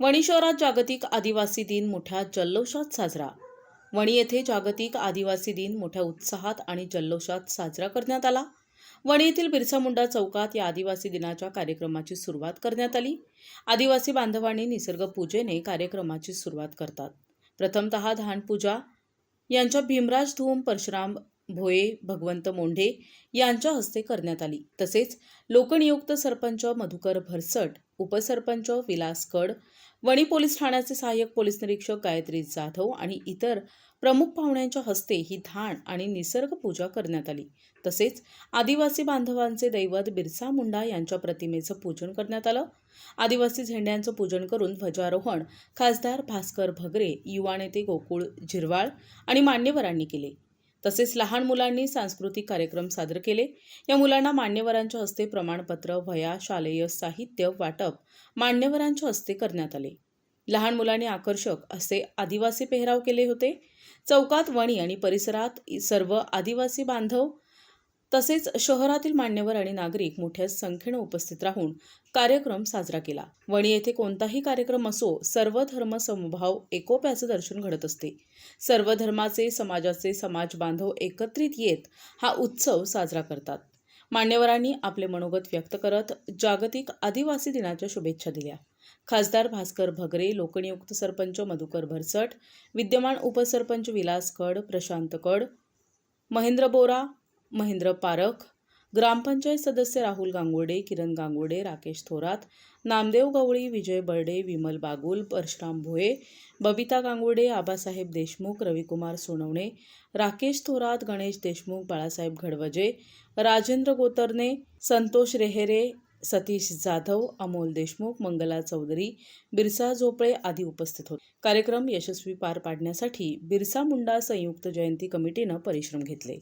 वणी शहरात जागतिक आदिवासी दिन मोठ्या जल्लोषात साजरा. वणी येथे जागतिक आदिवासी दिन मोठ्या उत्साहात आणि जल्लोषात साजरा करण्यात आला. वणी येथील बिरसा मुंडा चौकात या आदिवासी दिनाच्या कार्यक्रमाची सुरुवात करण्यात आली. आदिवासी बांधवांनी निसर्ग पूजेने कार्यक्रमाची सुरुवात करतात. प्रथमतः धानपूजा यांच्या भीमराज धूम परशुराम भोये भगवंत मोंढे यांच्या हस्ते करण्यात आली. तसेच लोकनियुक्त सरपंच मधुकर भरसट उपसरपंच विलास कड वणी पोलीस ठाण्याचे सहाय्यक पोलीस निरीक्षक गायत्री जाधव आणि इतर प्रमुख पाहुण्यांच्या हस्ते ही धाण आणि निसर्ग पूजा करण्यात आली. तसेच आदिवासी बांधवांचे दैवत बिरसा मुंडा यांच्या प्रतिमेचं पूजन करण्यात आलं. आदिवासी झेंड्यांचं पूजन करून ध्वजारोहण खासदार भास्कर भगरे युवा नेते गोकुळ झिरवाळ आणि मान्यवरांनी केले. तसेच लहान मुलांनी सांस्कृतिक कार्यक्रम सादर केले. या मुलांना मान्यवरांच्या हस्ते प्रमाणपत्र वया शालेय साहित्य वाटप मान्यवरांच्या हस्ते करण्यात आले. लहान मुलांनी आकर्षक असे आदिवासी पेहराव केले होते. चौकात वणी आणि परिसरात सर्व आदिवासी बांधव तसेच शहरातील मान्यवर आणि नागरिक मोठ्या संख्येनं उपस्थित राहून कार्यक्रम साजरा केला. वणी येथे कोणताही कार्यक्रम असो सर्व धर्म समभाव एकोप्याचं दर्शन घडत असते. सर्व धर्माचे समाजाचे समाज बांधव एकत्रित येत हा उत्सव साजरा करतात. मान्यवरांनी आपले मनोगत व्यक्त करत जागतिक आदिवासी दिनाच्या शुभेच्छा दिल्या. खासदार भास्कर भगरे लोकनियुक्त सरपंच मधुकर भरसट विद्यमान उपसरपंच विलास कड प्रशांत कड महेंद्र बोरा महेंद्र पारख ग्रामपंचायत सदस्य राहुल गांगुर्डे किरण गांगुर्डे राकेश थोरात नामदेव गवळी विजय बर्डे विमल बागुल परशुराम भोये बबिता गांगुर्डे आबासाहेब देशमुख रविकुमार सोनवणे राकेश थोरात गणेश देशमुख बाळासाहेब घडवजे राजेंद्र गोतरणे संतोष रेहेरे सतीश जाधव अमोल देशमुख मंगला चौधरी बिरसा झोपळे आदी उपस्थित होते. कार्यक्रम यशस्वी पार पाडण्यासाठी बिरसा मुंडा संयुक्त जयंती कमिटीनं परिश्रम घेतले.